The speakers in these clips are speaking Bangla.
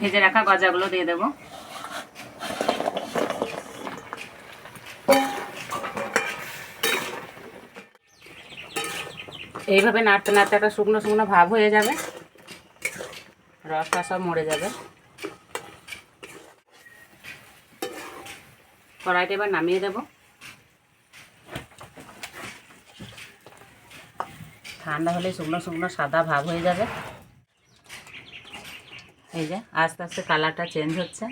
ভেজে রাখা গজাগুলো দিয়ে দেবো। এইভাবে নাড়তে নাড়তে একটা শুকনো শুকনো ভাব হয়ে যাবে। রসটা সব মরে যাবে। কড়াইটা এবার নামিয়ে দেব। ঠান্ডা হলে শুকনো শুকনো সাদা ভাব হয়ে যাবে। এই যে, আস্তে আস্তে কালারটা চেঞ্জ হচ্ছে।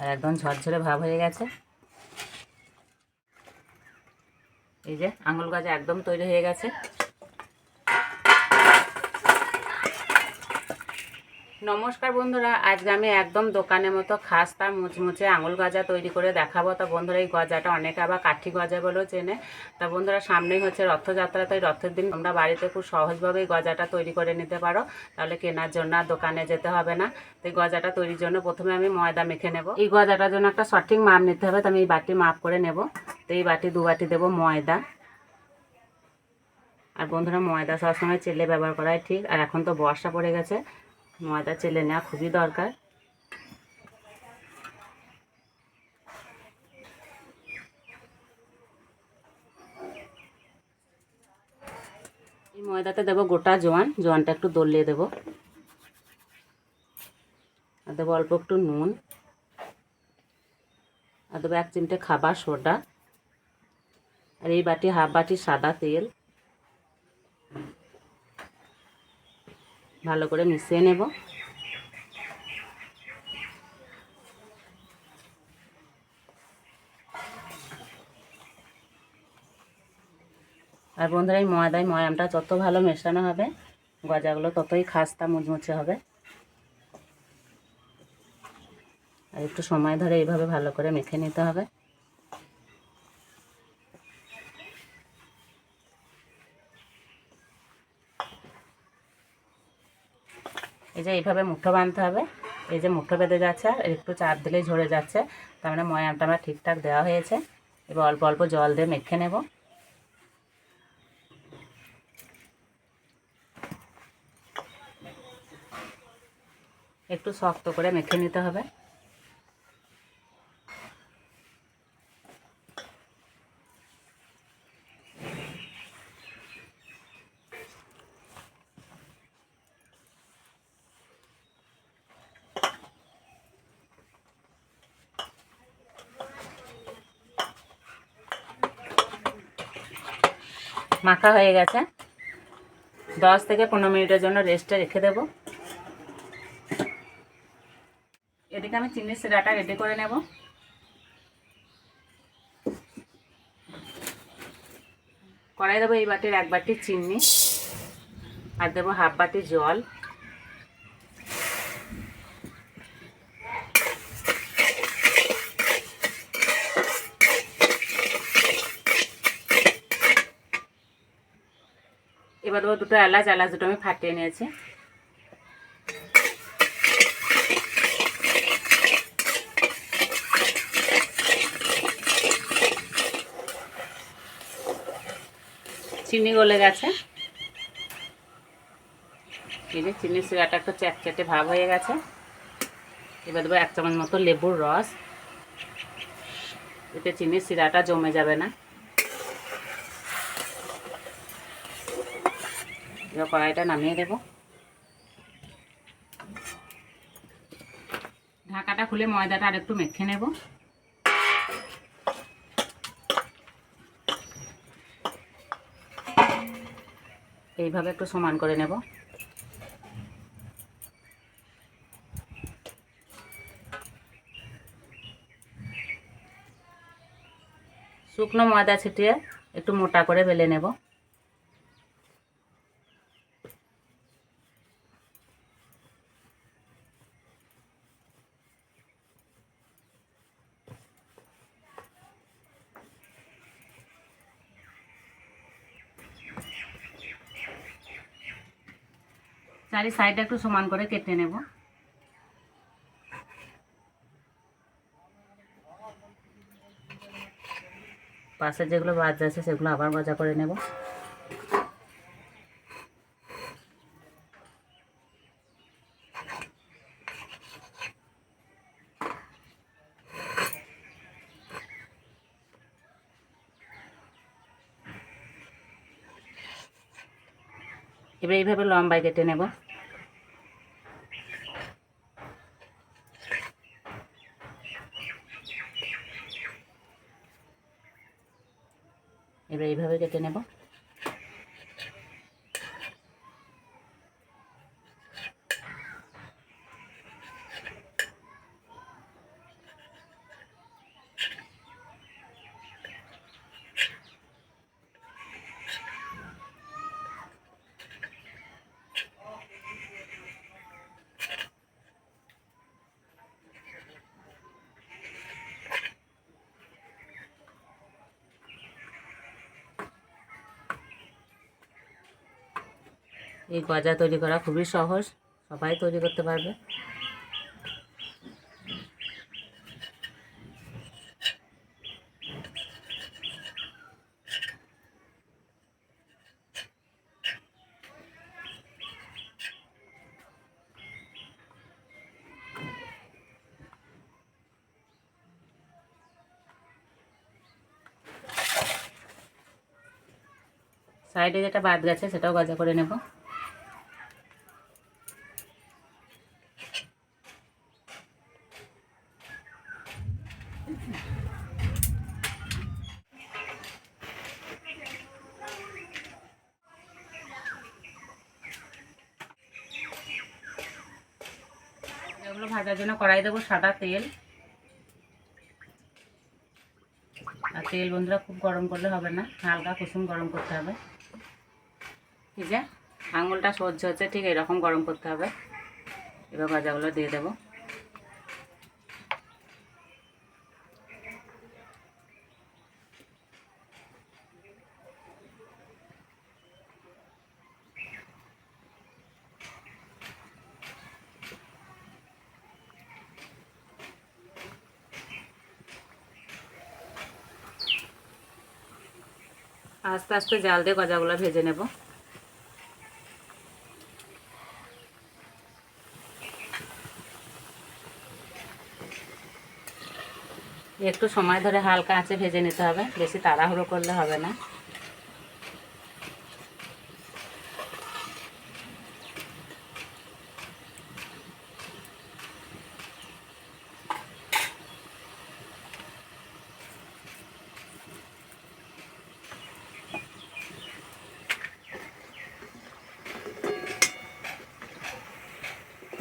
আর একদম ঝরঝরে ভাব হয়ে গেছে। এই যে, আঙুল গাছে একদম তৈরি হয়ে গেছে। নমস্কার বন্ধুরা, আজকে আমি একদম দোকানের মতো খাস্তা মুচমুচে আঙুল গজা তৈরি করে দেখাবো। তা বন্ধুরা, এই গজাটা অনেকে আবার কাঠি গজা বলেও চেনে। তা বন্ধুরা, সামনেই হচ্ছে রথযাত্রা তাই রথের দিন তোমরা বাড়িতে খুব সহজভাবে এই গজাটা তৈরি করে নিতে পারো। তাহলে কেনার জন্য আর দোকানে যেতে হবে না। তো এই গজাটা তৈরির জন্য প্রথমে আমি ময়দা মেখে নেব। এই গজাটার জন্য একটা সঠিক মাপ নিতে হবে, তো আমি এই বাটি মাপ করে নেব। তো এই বাটি, দু বাটি দেবো ময়দা। আর বন্ধুরা, ময়দা সবসময় চেলে ব্যবহার করাই ঠিক। আর এখন তো বর্ষা পড়ে গেছে ময়দা চেলে নেওয়া খুবই দরকার। এই ময়দাতে দেবো গোটা জোয়ান, জোয়ানটা একটু দলিয়ে দেবো। আর দেবো অল্প একটু নুন। আর দেবো এক চিমটে খাবার সোডা। আর এই বাটি হাফ বাটি সাদা তেল। ভালো করে মিশিয়ে নেব। আর বন্ধুরা, এই ময়দায় ময়ামটা যত ভালো মেশানো হবে, গজাগুলো ততই খাস্তা মুচমুচে হবে। আর একটু সময় ধরে এইভাবে ভালো করে মেখে নিতে হবে। এই যে এইভাবে মুঠো বাঁধতে হবে। এই যে মুঠো বেঁধে যাচ্ছে আর একটু চাপ দিলেই ঝরে যাচ্ছে। তার মানে ময়ামটা আমরা ঠিকঠাক দেওয়া হয়েছে। এবার অল্প অল্প জল দিয়ে মেখে নেব। একটু শক্ত করে মেখে নিতে হবে। মাখা হয়ে গেছে। দশ থেকে পনেরো মিনিটের জন্য রেস্টে রেখে দেব। এদিকে আমি চিনির সিরাটা রেডি করে নেব। কড়াই দেবো এই বাটির এক বাটি চিনি। আর দেবো হাফ বাটি জল। দুটো এলাচ এলাচ দুটো আমি ফাটিয়ে নিয়েছি। চিনি গলে গেছে। চিনি সিরাটা একটু চ্যাটচ্যাটে ভাব হয়ে গেছে। এবার দেবো এক চামচ মতো লেবুর রস। এতে চিনির সিরাটা জমে যাবে না। এবার কড়াইটা নামিয়ে দেব। ঢাকাটা খুলে ময়দাটা আর একটু মেখে নেব। এইভাবে একটু সমান করে নেব। শুকনো ময়দা ছিটিয়ে একটু মোটা করে বেলে নেব। চারি সাইডটা একটু সমান করে কেটে নেব। পাশে যেগুলো বাজ আছে সেগুলো আবার মজা করে নেব। এবার এইভাবে লম্বায় কেটে নেব। এবার এইভাবে কেটে নেব। এই গজা তৈরি করা খুবই সহজ, সবাই তৈরি করতে পারবে। সাইডে যেটা বাদ গেছে সেটাও গজা করে নেব। এগুলো ভাজার জন্য কড়াই দেবো সাদা তেল। আর তেল বন্ধুরা খুব গরম করলে হবে না, হালকা কুসুম গরম করতে হবে। ঠিক আছে আঙুলটা সহ্য হচ্ছে, ঠিক এরকম গরম করতে হবে। এবার ভাজাগুলো দিয়ে দেবো। আস্তে আস্তে জাল দিয়ে গজাগুলো ভেজে নেব। একটু সময় ধরে হালকা আঁচে ভেজে নিতে হবে, বেশি তাড়াহুড়ো করলে হবে না।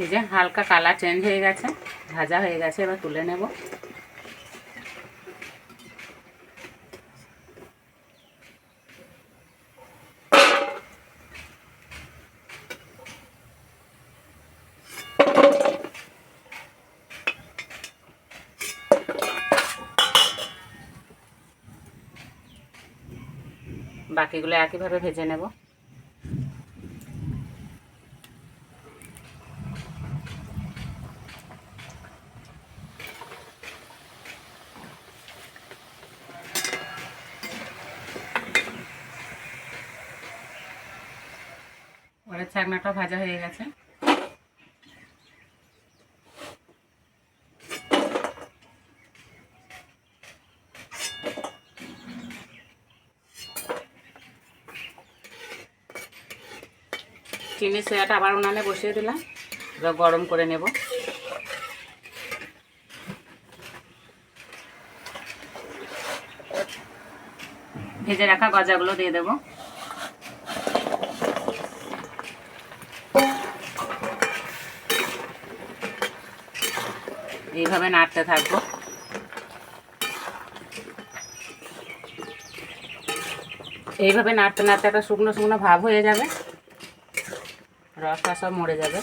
এই যে হালকা কালার চেঞ্জ হয়ে গেছে, ভাজা হয়ে গেছে, এবার তুলে নেব। বাকিগুলো একইভাবে ভেজে নেব। পরের ভাজা হয়ে গেছে। চিনি সোয়াটা আবার উনানে বসিয়ে দিলাম, এবার গরম করে নেব। ভেজে রাখা গজাগুলো দিয়ে দেবো। এইভাবে নাড়তে থাকব। এইভাবে নাড়তে নাড়তে একটা শুকনো শুকনো ভাব হয়ে যাবে। রসটা সব মরে যাবে।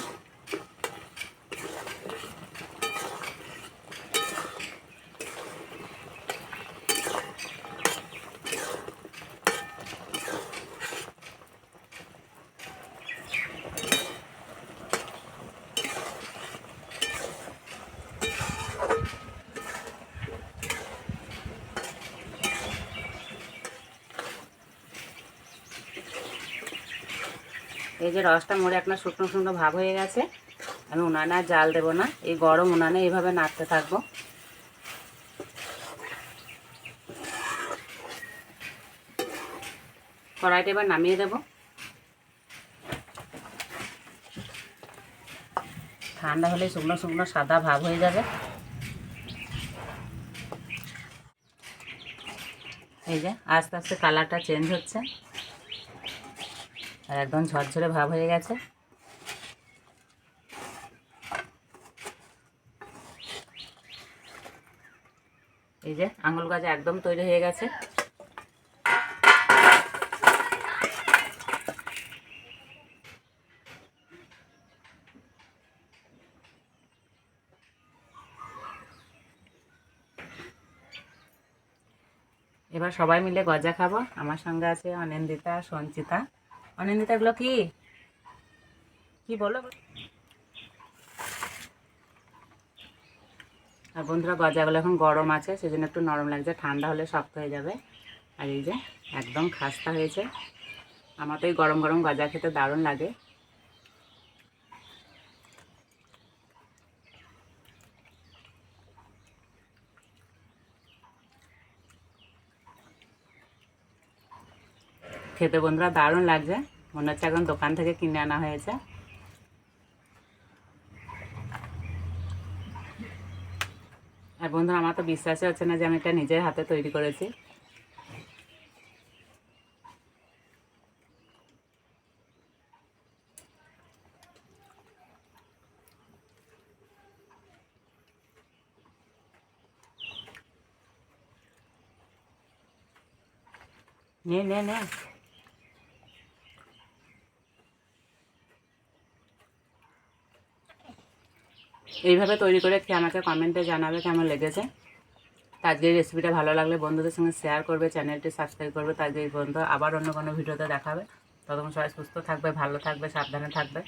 এই যে রসটা মোড়ে আপনার শুকনো শুকনো ভাব হয়ে গেছে, আমি উনানে আর জাল দেবো না, এই গরম উনানে এইভাবে নাড়তে থাকব। কড়াইটা এবার নামিয়ে দেব। ঠান্ডা হলে শুকনো শুকনো সাদা ভাব হয়ে যাবে। এই যে আস্তে আস্তে কালারটা চেঞ্জ হচ্ছে। আর একদম ঝরঝরে ভাব হয়ে গেছে। এই যে আঙুল গাছ একদম তৈরি হয়ে গেছে। এবার সবাই মিলে গজা খাব। আমার সঙ্গে আছে অনিন্দিতা, সঞ্চিতা। অনিন্দিতা, এগুলো কি? কি বলো? আর বন্ধুরা, গজাগুলো এখন গরম আছে, সেজন্য একটু নরম লাগছে। ঠান্ডা হলে শক্ত হয়ে যাবে। আর এই যে, একদম খাস্তা হয়েছে। আমার তো এই গরম গরম গজা খেতে দারুণ লাগে। খেতে বন্ধুরা দারুণ লাগছে। মনে হচ্ছে এখন দোকান থেকে কিনে আনা হয়েছে। আর বন্ধুরা, আমার তো বিশ্বাসই হচ্ছে না যে আমি এটা নিজের হাতে তৈরি করেছি। নে নে নে। এইভাবে তৈরি করে খেয়ে আমাকে কমেন্টে জানাবে কেমন লেগেছে। তো যে রেসিপিটা ভালো লাগলে বন্ধুদের সঙ্গে শেয়ার করবে চ্যানেলটি সাবস্ক্রাইব করবে, তো আজকে এই বন্ধু আবার অন্য কোনো ভিডিওতে দেখাবে। তখন সবাই সুস্থ থাকবে, ভালো থাকবে, সাবধানে থাকবে।